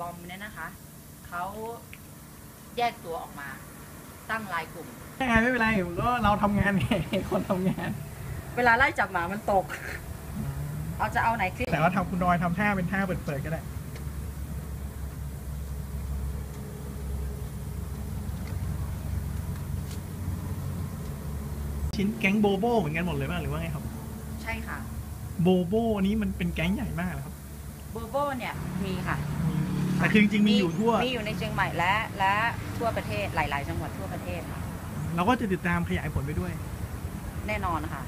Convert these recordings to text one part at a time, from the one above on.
บอมเนี่ยนะคะเขาแยกตัวออกมาตั้งไลายกลุ่ม ยังไงไม่เป็นไรก็เราทำงานไง คนทำงาน เวลาไล่จับหมามันตก เอาจะเอาไหนคลิปแต่ว่าทำคุณดอยทำท่าเป็นท่าเปิดๆก็ได้ ชิ้นแก๊งโบโบเหมือนกันหมดเลยบ้างหรือว่าไงครับ ใช่ค่ะ โบโบนี้มันเป็นแก๊งใหญ่มากเลยครับ โบโบเนี่ยมีค่ะ แต่คือจริงๆมีอยู่ทั่ว มีอยู่ในเชียงใหม่และและทั่วประเทศหลาย ๆ จังหวัดทั่วประเทศค่ะเราก็จะติดตามขยายผลไปด้วย แน่นอนค่ะ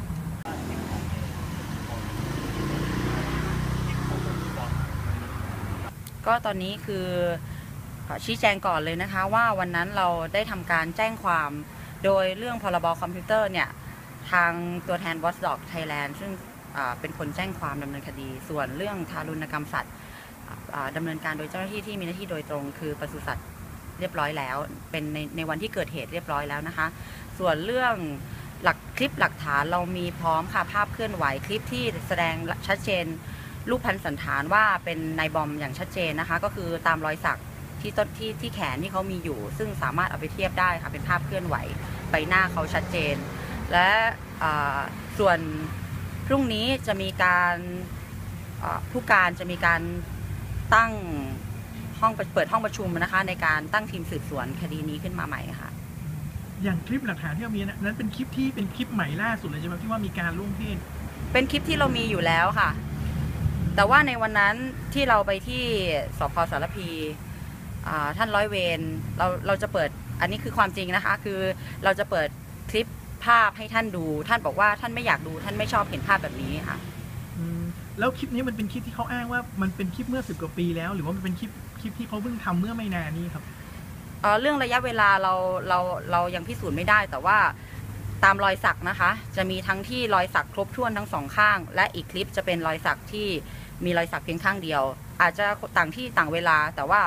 ก็ตอนนี้คือขอชี้แจงก่อนเลยนะคะว่าวันนั้นเราได้ทำการแจ้งความโดยเรื่องพรบคอมพิวเตอร์เนี่ย ทางตัวแทน Watchdog Thailand ซึ่งอ่าเป็นคนแจ้งความดำเนินคดี ส่วนเรื่องทารุณกรรมสัตว์ อ่าดำเนินการโดยเจ้าหน้าที่ที่มีหน้าที่โดยตรง คือปศุสัตว์เรียบร้อยแล้ว เป็นในในวันที่เกิดเหตุเรียบร้อยแล้วนะคะ ส่วนเรื่องหลักคลิปหลักฐานเรามีพร้อมค่ะภาพเคลื่อนไหวคลิปที่แสดงชัดเจนรูปพันสันฐานว่าเป็นนายบอมอย่างชัดเจนนะคะ ก็คือตามรอยสักที่ต้นที่ที่แขนที่เขามีอยู่ ซึ่งสามารถเอาไปเทียบได้ค่ะเป็นภาพเคลื่อนไหวใบหน้าเขาชัดเจน และส่วนพรุ่งนี้จะมีการผู้การจะมีการ ตั้งห้องเปิดห้องประชุมนะคะ ในการตั้งทีมสืบสวนคดีนี้ขึ้นมาใหม่ค่ะ อย่างคลิปหลักฐานที่เรามีนะนั้นเป็นคลิปที่เป็นคลิปใหม่ล่าสุดเลยใช่ไหมที่ว่ามีการล่วงเพศเป็นคลิปที่เรามีอยู่แล้วค่ะ แต่ว่าในวันนั้นที่เราไปที่สพสารพีอ่าท่านร้อยเวรเราเราจะเปิดอันนี้คือความจริงนะคะ คือเราจะเปิดคลิปภาพให้ท่านดู ท่านบอกว่าท่านไม่อยากดู ท่านไม่ชอบเห็นภาพแบบนี้ค่ะอืม แล้วคลิปนี้มันเป็นคลิปที่เขาอ้างว่ามันเป็นคลิปเมื่อสิบกว่าปีแล้ว หรือว่ามันเป็นคลิปคลิปที่เขาเพิ่งทำเมื่อไม่นานนี้ครับ เอ่อเรื่องระยะเวลาเราเราเรายังพิสูจน์ไม่ได้ แต่ว่าตามรอยสักนะคะ จะมีทั้งที่รอยสักครบถ้วนทั้งสองข้าง และอีกคลิปจะเป็นรอยสักที่มีรอยสักเพียงข้างเดียว อาจจะต่างที่ต่างเวลา แต่ว่า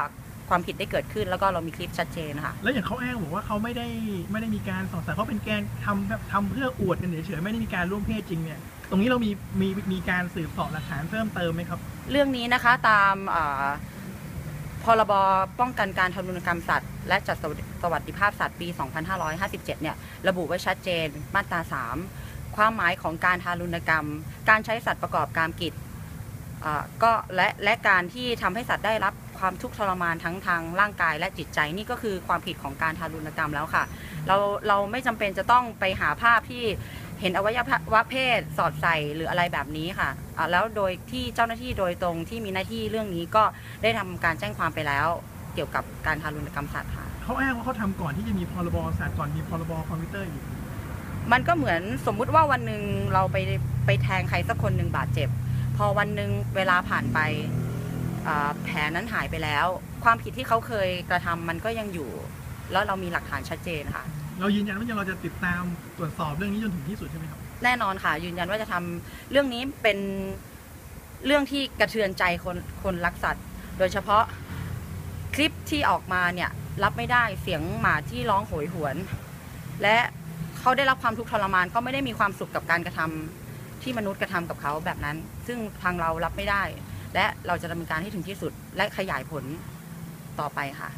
ความผิดได้เกิดขึ้น แล้วก็เรามีคลิปชัดเจนนะคะแล้วอย่างเขาอ้างบอกว่าเขาไม่ได้ไม่ได้มีการสองสารเขาเป็นแกนทำแบบทำเพื่ออวดกันเฉยๆไม่ได้มีการร่วมเพศจริงเนี่ย ตรงนี้เรามีมีมีการสืบสอบหลักฐานเพิ่มเติมไหมครับ เรื่องนี้นะคะตามอ่าพรบป้องกันการทารุณกรรมสัตว์ และจัดสวัสดิภาพสัตว์ปี 2557 เนี่ย ระบุไว้ชัดเจนมาตรา 3 ความหมายของการทารุณกรรม การใช้สัตว์ประกอบการกิจอ่าก็และและการที่ทำให้สัตว์ได้รับความทุกข์ทรมานทั้งทางร่างกายและจิตใจนี่ก็คือความผิดของการทารุณกรรมแล้วค่ะ เราเราไม่จำเป็นจะต้องไปหาภาพที่ เห็นอวัยวะเพศสอดใส่หรืออะไรแบบนี้ค่ะอ่าแล้วโดยที่เจ้าหน้าที่โดยตรงที่มีหน้าที่เรื่องนี้ก็ได้ทำการแจ้งความไปแล้ว เกี่ยวกับการทารุณกรรมสัตว์ค่ะเขาอ้างว่าเขาทำก่อนที่จะมีพรบศาสตร์ก่อนมีพรบคอมพิวเตอร์อยู่มันก็เหมือนสมมุติว่าวันหนึ่งเราไปไปแทงใครสักคนหนึ่งบาดเจ็บ พอวันหนึ่งเวลาผ่านไปอ่าแผลนั้นหายไปแล้ว ความผิดที่เขาเคยกระทำมันก็ยังอยู่ แล้วเรามีหลักฐานชัดเจนค่ะ เรายืนยันว่ายังเราจะติดตามตรวจสอบเรื่องนี้จนถึงที่สุดใช่ไหมครับ แน่นอนค่ะ ยืนยันว่าจะทำเรื่องนี้เป็นเรื่องที่กระเทือนใจคนคนรักสัตว์ โดยเฉพาะคลิปที่ออกมาเนี่ยรับไม่ได้เสียงหมาที่ร้องโหยหวน และเขาได้รับความทุกข์ทรมานก็ไม่ได้มีความสุขกับการกระทำที่มนุษย์กระทำกับเขาแบบนั้น ซึ่งทางเรารับไม่ได้ และเราจะดำเนินการให้ถึงที่สุดและขยายผลต่อไปค่ะ